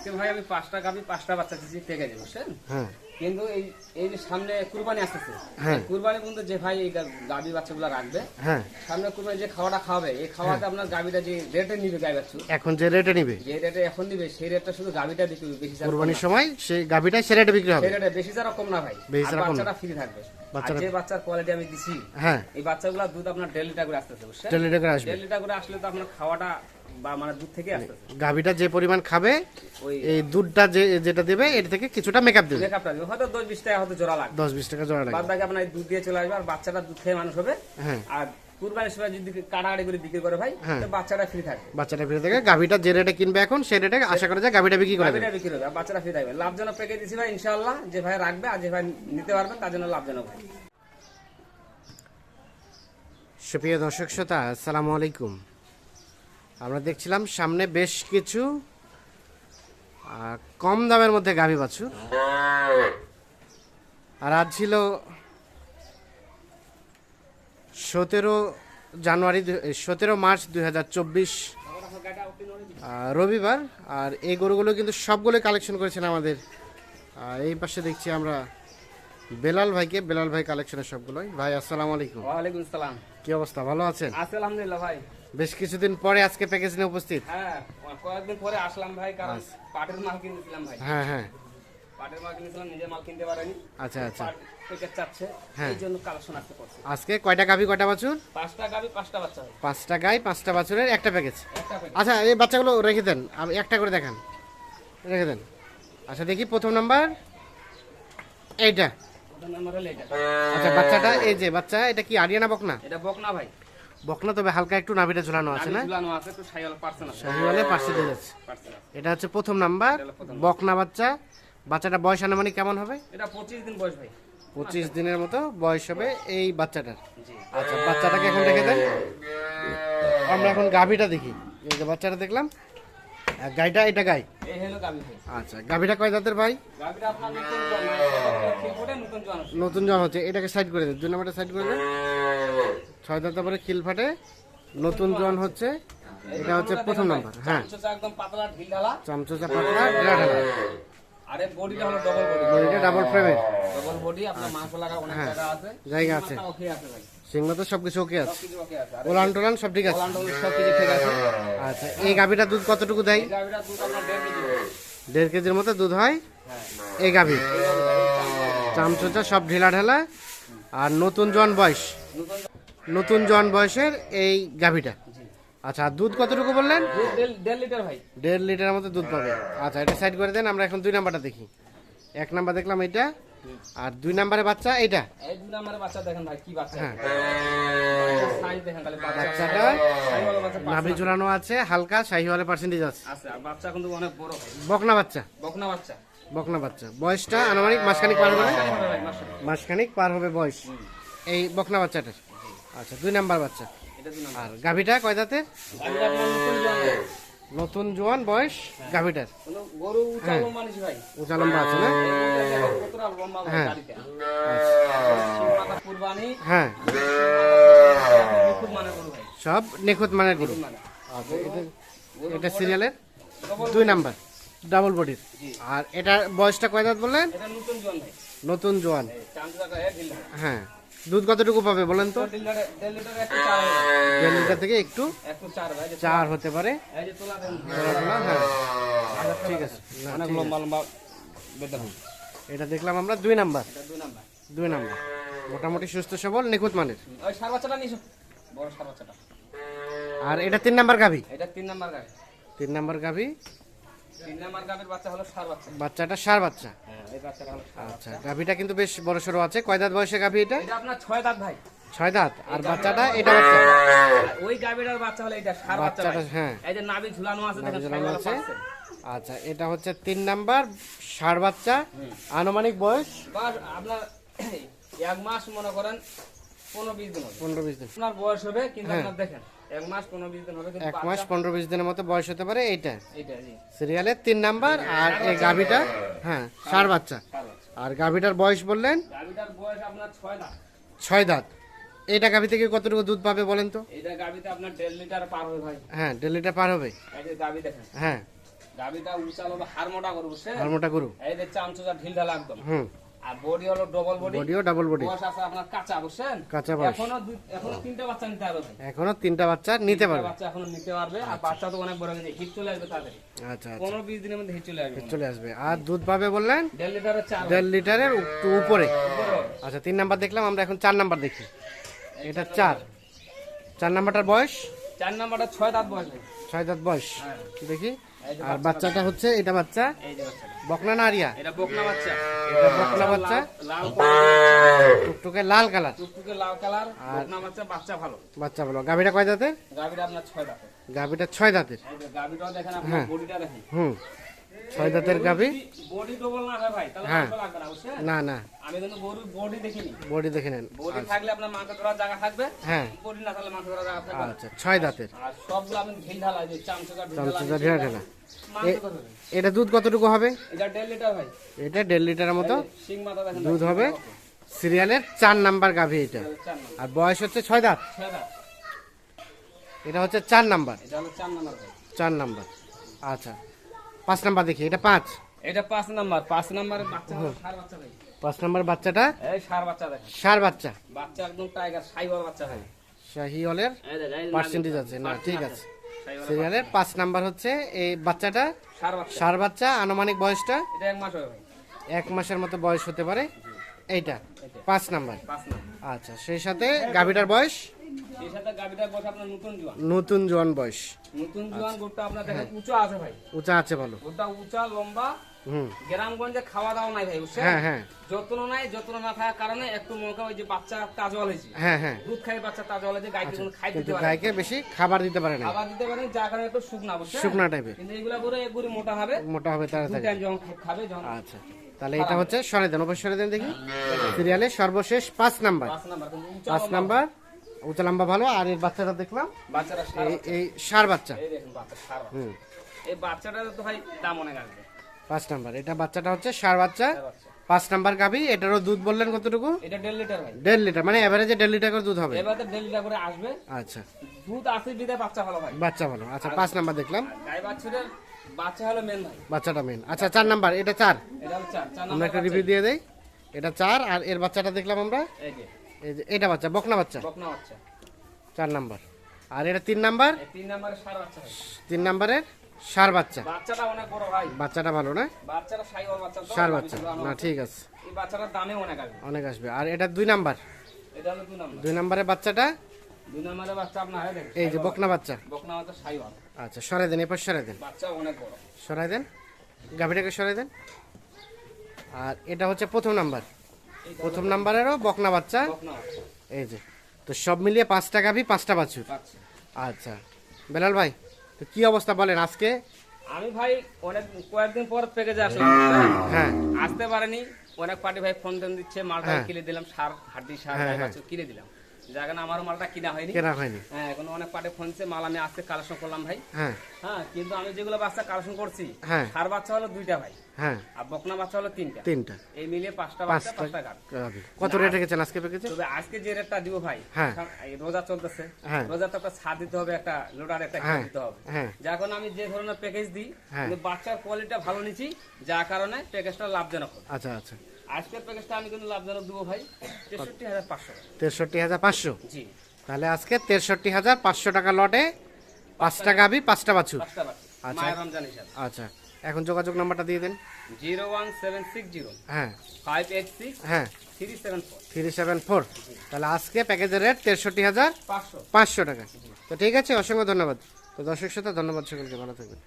আজকে ভাই আমি পাঁচটা গাভি পাঁচটা বাচ্চা দিচ্ছি যাব বুঝছেন? হ্যাঁ। কিন্তু এই এই যে সামনে কুরবানি আসতেছে হ্যাঁ। এই কুরবানি কিন্তু যে ভাই এই গাভি বাচ্চাগুলো রাখবে হ্যাঁ। সামনে কুরবানি যে খাওয়াটা খাওয়াবে এই খাওয়াতে আপনার গাভিটা যে রেটে নিবে গাই বাচ্চু এখন যে রেটে নিবে? যে রেটে এখন নিবে সেই রেটটা শুধু গাভিটা বিক্রি বেশি কোরবানির। সময় সেই গাভিটা সে রেটে বিক্রি হবে? সেই রেটে বেশি যারা কম না ভাই। বাচ্চাটা ফ্রি থাকবে। আর বাচ্চাটা- যে বাচ্চার কোয়ালিটি আমি দিছি হ্যাঁ। এই বাচ্চাগুলোর দুধ আপনার দেড় লিটার করে আসতেছে বুঝছেন? দেড় লিটার আসবে। দেড় লিটার করে আসলে তো আপনার খাওয়াটা বা মানে দুধ থেকে আসতেছে। গাভীটা যে পরিমাণ খাবে ওই এই দুধটা যে যেটা দেবে এটা থেকে কিছুটা মেকআপ দেবে। মেকআপটা দিবে হয়তো দশ বিশ টাকা হয়তো জোড়া লাগবে। দশ বিশ টাকা জোড়া বাদ বাকি আপনার দুধ দিয়ে চলে আসবে আর বাচ্চাটা দুধ খেয়ে মানুষ হবে। হ্যাঁ। আর কুরবানির সময় যদি কাটাকাটি করে বিক্রি করে ভাই হ্যাঁ। বাচ্চাটা ফ্রি থাকবে। বাচ্চাটা ফিরে থেকে গাভিটা যে রেটে কিনবে এখন সেই রেটে আশা করা যায় গাভিটা বিক্রি করে গাভিটা বিক্রি হবে বাচ্চাটা ফ্রি থাকবে। লাভজনক পেকে দিছি ভাই ইনশাআল্লাহ যে ভাই রাখবে আর যে ভাই নিতে পারবে তার জন্য লাভজনক ভাই। সুপ্রিয় দর্শক শ্রোতা আসসালামু আলাইকুম। আমরা দেখছিলাম সামনে বেশ কিছু কম দামের মধ্যে গাভী বাছুর। আর আজ ছিল সতেরো জানুয়ারি সতেরো মার্চ দুই হাজার চব্বিশ রবিবার। আর এই গরুগুলো কিন্তু সবগুলো কালেকশন করেছেন আমাদের। এই পাশে দেখছি আমরা বেলাল ভাইকে বেলাল ভাই কালেকশনের সবগুলোই। ভাই আসসালামু আলাইকুম। ওয়ালাইকুম সালাম। কি অবস্থা ভালো আছেন? আলহামদুলিল্লাহ ভাই। বেশ কিছুদিন পরে আজকে প্যাকেজ নিয়ে উপস্থিত। হ্যাঁ কয়েকদিন পরে আসলাম ভাই কারণ পাটের মাল কিনেছিলাম ভাই। হ্যাঁ হ্যাঁ। পাটের মাল কিনেছিলাম নিজে মাল কিনতে পারেনি। আচ্ছা আচ্ছা। চাচ্ছে হ্যাঁ। এই জন্য কালেকশন আসতে করছে। আজকে কয়টা গাভি কয়টা বাছুর? পাঁচটা গাভি পাঁচটা বাচ্চা পাঁচটা গাই পাঁচটা বাছুরের একটা প্যাকেজ। আচ্ছা এই বাচ্চাগুলো রেখে দেন আমি একটা করে দেখান। রেখে দেন। আচ্ছা দেখি প্রথম নাম্বার। এইটা। আচ্ছা বাচ্চাটা এই যে বাচ্চা এটা কি আরিয়ানা বকনা? এটা বকনা ভাই। বকনা তবে হালকা একটু নাভিটা ঝুলানো আছে না? ঝুলানো আছে শাহিওয়ালে দিয়ে যাচ্ছে। এটা হচ্ছে প্রথম নাম্বার। বকনা বাচ্চা। বাচ্চাটা বয়স আনুমানিক কেমন হবে? এটা পঁচিশ দিন বয়স ভাই। পঁচিশ দিনের মতো বয়স হবে এই বাচ্চাটার। আচ্ছা বাচ্চাটাকে এখন রেখে দেন। আমরা এখন গাভিটা দেখি। এই যে বাচ্চাটা দেখলাম। গাইটা এটা গাই? এই হলো গাভি ভাই। আচ্ছা গাভিটা কয় দাঁতের ভাই? নতুন জন হচ্ছে। এটাকে সাইড করে দেন। দুই নম্বরটা সাইড করে দেন। ছয় দাঁতের পরে খিল ফাটে নতুন জন হচ্ছে। এটা হচ্ছে প্রথম নাম্বার। হ্যাঁ। চামচোচা একদম পাতলা ঢিল ঢালা। চামচোচা পাতলা ঢালা। আর বডিটা হলো ডবল বডি বডিটা ডাবল ফ্রেমের ডবল বডি আপনার মাংস লাগা অনেক হ্যাঁ, জায়গা আছে। জায়গা আছে। ওকে আছে ভাই। তো সবকিছু ওকে আছে। সবকিছু ওকে আছে। ওলান টোলান সব ঠিক আছে? ওলান টোলান সব কিছু ঠিক আছে। আচ্ছা এই গাভিটা দুধ কতটুকু দেয়? এই দুধ আপনার দেড় কেজি দেড় কেজির মতো দুধ হয়? হ্যাঁ। এই গাভি। চামচোচা সব ঢিলা ঢালা। আর নতুন জন বয়স। নতুন জন বয়সের এই গাভিটা। আচ্ছা দুধ কতটুকু বললেন? দেড়- লিটার ভাই। দেড় লিটারের মতো দুধ পাবে। আচ্ছা এটা সাইড করে দেন আমরা এখন দুই নাম্বারটা দেখি। এক নাম্বার দেখলাম এটা আর দুই নাম্বারে বাচ্চা এইটা? এই দুধ বাচ্চা দেখেন ভাই কি বাচ্চা। হ্যাঁ। বাচ্চাটা নাভি ঝুলানো আছে হালকা শাহিওয়ালে পার্সেন্টেজ আছে। আছে বাচ্চা কিন্তু অনেক বড় বকনা বাচ্চা? বকনা বাচ্চা। বকনা বাচ্চা। বয়সটা আনুমানিক মাসখানিক পার হবে? মাসখানিক পার হবে বয়স। এই বকনা বাচ্চাটার। আচ্ছা দুই নাম্বার বাচ্চা। এটা আর গাভিটা কয় দাঁতের নতুন জোয়ান বয়স গাভিটার। উঁচা লম্বা আছে না হ্যাঁ। কুরবানি। হ্যাঁ। মানে সব নিখুঁত মানের গরু। আচ্ছা এটা এটা সিরিয়ালের? দুই নাম্বার ডাবল বডির আর এটার বয়সটা কয় দাঁত বললেন? নতুন জোয়ান হ্যাঁ হ্যাঁ। দুধ কতটুকু পাবে বলেন তো? দেড় লিটার থেকে একটু চার হতে পারে। হ্যাঁ। ঠিক আছে। না, অনেক ঠিক আছে। এটা দেখলাম আমরা দুই নাম্বার। দুই নাম্বার। মোটামুটি সুস্থ সবল নিখুঁত মানের। আর এটা তিন নাম্বার গাভি? এটা তিন নাম্বার গাড়ি তিন নাম্বার গাভি। বাচ্চাটা সার বাচ্চা? হ্যাঁ আচ্ছা গাভিটা কিন্তু বেশ বড় সড়ো আছে। কয় দাঁত বয়সে গাভি এটা? এটা আপনার ছয় দাঁত ভাই। ছয় দাঁত। আর বাচ্চাটা এটা বাচ্চা? ওই গাভীটার বাচ্চা হলো এটা সার বাচ্চাটা, হ্যাঁ। এই যে নাভি ঝুলানো আছে দেখেন ঝুলানো আছে। আচ্ছা এটা হচ্ছে তিন নাম্বার ষাট বাচ্চা। আনুমানিক বয়স? আপনার এক মাস মনে করেন পনেরো বিশ দিন পনেরো বিশ দিন। আপনার বয়স হবে কিন্তু আপনার দেখেন এক মাস পনেরো বিশ দিন হবে এক মাস পনেরো বিশ দিনের মতো বয়স হতে পারে এইটা। সিরিয়ালের তিন নাম্বার আর এই গাভিটা হ্যাঁ সার বাচ্চা। আর গাভিটার বয়স বললেন? গাভীটার বয়স আপনার ছয় দাঁত। ছয় দাঁত। এইটা গাভি থেকে কতটুকু দুধ পাবে বলেন তো? গাভীতে আপনার দেড় লিটার পার হবে ভাই। হ্যাঁ দেড় লিটার পার হবে। গাভী দেখেন। হ্যাঁ। গাবিটা উঁচা হলো হার মোটা করব সে আর মোটা গরু। এই যে চামচুচা ঢিল ঢালা একদম। হুম। আর বডি হলো ডবল বডি বডিও ডাবল বডি বয়স আছে আপনার কাঁচা বুঝছেন? কাঁচা বয়স। এখনও এখনও তিনটা বাচ্চা নিতে পারবে এখনও তিনটা বাচ্চা নিতে পারবে। বাচ্চা এখনও নিতে পারবে। আর বাচ্চা তো অনেক বড় হয়ে হিট চলে আসবে আচ্ছা আচ্ছা। পনেরো বিশ দিনের মধ্যে হিট চলে আসবে চলে আসবে। আর দুধ পাবে বললেন? দেড় লিটারের চার দেড় লিটারের একটু উপরে। আচ্ছা তিন নাম্বার দেখলাম আমরা এখন চার নাম্বার দেখি। এটা চার। চার নাম্বারটার বয়স? চার নাম্বারটা ছয় দাঁত বয়স। ছয় দাঁত বয়স। হ্যাঁ। দেখি? আর বাচ্চাটা হচ্ছে এটা বাচ্চা? বকনা না আরিয়া? এটা বকনা বাচ্চা। এটা বকনা বাচ্চা? লাল টুকটুকে লাল কালার। টুকটুকে লাল কালার বকনা বাচ্চা বাচ্চা ভালো। বাচ্চা বলো গাভিটা কয় দাঁতের? গাবিটা আপনার ছয় দাঁতের। গাভিটা ছয় দাঁতের। হ্যাঁ। এই গাবিটাও দেখেন আপনার বডিটা দেখেন। হুম। ছয় দাঁতের গাভি? বডি ডবল না ভাই তাহলে হ্যাঁ। লাগবে না না না। আমি কিন্তু গরুর বডি দেখিনি। বডি দেখে নেন। বডি থাকলে আপনার মাংস ধরার জায়গা থাকবে। হ্যাঁ। বডি না থাকলে মাংস ধরার জায়গা থাকবে আচ্ছা ছয় দাঁতের। আর সবগুলো আপনি ঢিল ঢালা যে চামচকা ঢিল ঢালা এটা দুধ কতটুকু হবে? এটা দেড় লিটার ভাই। এটা দেড় লিটারের মতো। সিং মাথা দেখেন দুধ হবে। সিরিয়ালের চার নাম্বার গাভি এটা। আর বয়স হচ্ছে ছয় দাঁত। ছয় দাঁত। এটা হচ্ছে চার নাম্বার। এটা হলো চার নম্বর ভাই। চার নাম্বার। আচ্ছা। পাঁচ নাম্বার দেখি এটা পাঁচ। এটা পাঁচ নাম্বার। পাঁচ নাম্বারের বাচ্চা ভাই পাঁচ নাম্বার বাচ্চাটা? সার বাচ্চা সার বাচ্চা। বাচ্চা একদম টাইগার সাইবার বাচ্চা ভাই। শাহিওয়ালের এই পার্সেন্টেজ আছে। না ঠিক আছে। সিরিয়ালের পাঁচ নাম্বার হচ্ছে এই বাচ্চাটা। সার বাচ্চা। আনুমানিক বয়সটা? এক মাসের মতো বয়স হতে পারে। এইটা পাঁচ নাম্বার। আচ্ছা সেই সাথে গাভিটার বয়স? নতুন জোয়ান। বয়স। নতুন জোয়ান গোটটা আপনার উঁচা আছে ভাই। উঁচা আছে ভালো। উঁচা লম্বা গ্রামগঞ্জে খাওয়া দাওয়া নাই ভাই হ্যাঁ হ্যাঁ। যত্ন নাই যত্ন না থাকার কারণে একটু মনে ওই যে বাচ্চা হয়েছে হ্যাঁ হ্যাঁ। দুধ খাই বাচ্চা তাজওয়াল হয়েছে গাইকে কোনো খাই দিতে পারে গাইকে বেশি খাবার দিতে পারে না। আবার দিতে পারেন যার কারণে একটু শুকনা বুঝছেন? শুকনা টাইপের কিন্তু এগুলা করে এগুলি মোটা হবে মোটা হবে তাড়াতাড়ি যখন খাবে যখন আচ্ছা তাহলে এটা হচ্ছে সরে দেন অবশ্যই সরে দেন দেখি। সিরিয়ালে সর্বশেষ পাঁচ নাম্বার। পাঁচ নাম্বার উঁচা লম্বা। ভালো আর এর বাচ্চাটা দেখলাম। বাচ্চারা এই সার বাচ্চা। এই দেখুন বাচ্চা সার বাচ্চা। হুম। এই বাচ্চাটার তো ভাই দাম অনেক আসবে। পাঁচ নাম্বার। এটা বাচ্চাটা হচ্ছে সার বাচ্চা। পাঁচ নাম্বার গাভি এটারও দুধ বললেন কতটুকু? এটা দেড় লিটার ভাই। দেড় লিটার মানে এভারেজে দেড় লিটার করে দুধ হবে। এবার দেড় লিটার করে আসবে। আচ্ছা। দুধ আসে বিদে বাচ্চা ভালো ভাই বাচ্চা ভালো। আচ্ছা পাঁচ নাম্বার দেখলাম। গাই বাচ্চাদের বাচ্চা হলো মেন ভাই। বাচ্চাটা মেন আচ্ছা চার নাম্বার এটা চার। এটা চার। চার আমরা নাম্বার একটা রিভিউ দিয়ে দেই। এটা চার আর এর বাচ্চাটা দেখলাম আমরা। এই যে। এটা বাচ্চা বকনা বাচ্চা। বকনা বাচ্চা। চার নাম্বার। আর এটা তিন নাম্বার? তিন নাম্বারে সার বাচ্চা তিন নাম্বারের? সার বাচ্চা। বাচ্চাটা অনেক বড় ভাই। বাচ্চাটা ভালো না? বাচ্চাটা সাইওয়াল বাচ্চা সার বাচ্চা। না ঠিক আছে। এই বাচ্চাটার দামে অনেক আসবে। অনেক আসবে। আর এটা দুই নাম্বার? এটা হলো দুই নাম্বার। দুই নাম্বারের বাচ্চাটা? দুই নাম্বারের বাচ্চা আপনার দেখেন। এই যে বকনা বাচ্চা। বকনা বাচ্চা সাইওয়াল আচ্ছা সরাই দেন এরপর সরাই দেন। বাচ্চা অনেক বড়। সরাই দেন। গাভিটাকে সরাই দেন। আর এটা হচ্ছে প্রথম নাম্বার। প্রথম নাম্বারেরও বকনা বাচ্চা। এই যে তো সব মিলিয়ে পাঁচটা গাভি পাঁচটা বাছুর। আচ্ছা। বেলাল ভাই তো কি অবস্থা বলেন আজকে আমি ভাই অনেক কয়েকদিন পর প্যাকেজে আসলাম? হ্যাঁ আসতে পারেনি অনেক পার্টি ভাই ফোন দিচ্ছে মালটা হ্যাঁ। কিনে দিলাম সার হাড্ডি সার হ্যাঁ, হ্যাঁ। কিনে দিলাম যার কারণে আমার মালটা কিনা হয়নি। কেনা হয়নি। হ্যাঁ এখন অনেক পার্টি ফোন মাল আমি আজকে কালেকশন করলাম ভাই। হ্যাঁ। হ্যাঁ কিন্তু আমি যেগুলো বাচ্চা কালেকশন করছি হ্যাঁ। সার বাচ্চা হলো দুইটা ভাই। হ্যাঁ। আর বকনা বাচ্চা হলো তিনটা। তিনটা। এই মিলিয়ে পাঁচটা বাচ্চা পাঁচটা পাঁচটা কত রেট রেখেছেন আজকে প্যাকেজে তবে আজকে যে রেটটা দিব ভাই হ্যাঁ। রোজা চলতেছে। হ্যাঁ। রোজা তো একটা ছাড় দিতে হবে একটা লোডার একটা দিতে হবে। যার কারণে আমি যে ধরনের প্যাকেজ দিই। বাচ্চার কোয়ালিটিটা ভালো নিচ্ছি যার কারণে প্যাকেজটা লাভজনক। আচ্ছা আচ্ছা। আজকের প্যাকেজটা আমি কিন্তু লাভজনক দেবো ভাই তেষট্টি হাজার পাঁচশো তেষট্টি হাজার পাঁচশো? জি। তাহলে আজকে তেষট্টি হাজার পাঁচশো টাকা লটে পাঁচটা গাভি পাঁচটা বাছুর। পাঁচটা বাচ্চা আচ্ছা। আচ্ছা। এখন যোগাযোগ নাম্বারটা দিয়ে দেন। Zero one seven six zero. হ্যাঁ। Five eight six. হ্যাঁ। Three seven four. Three seven four. তাহলে আজকে প্যাকেজের রেট তেষট্টি হাজার পাঁচশো। পাঁচশো টাকা। তো ঠিক আছে অসংখ্য ধন্যবাদ। তো দর্শক সাথে ধন্যবাদ সকলকে। ভালো থাকবেন।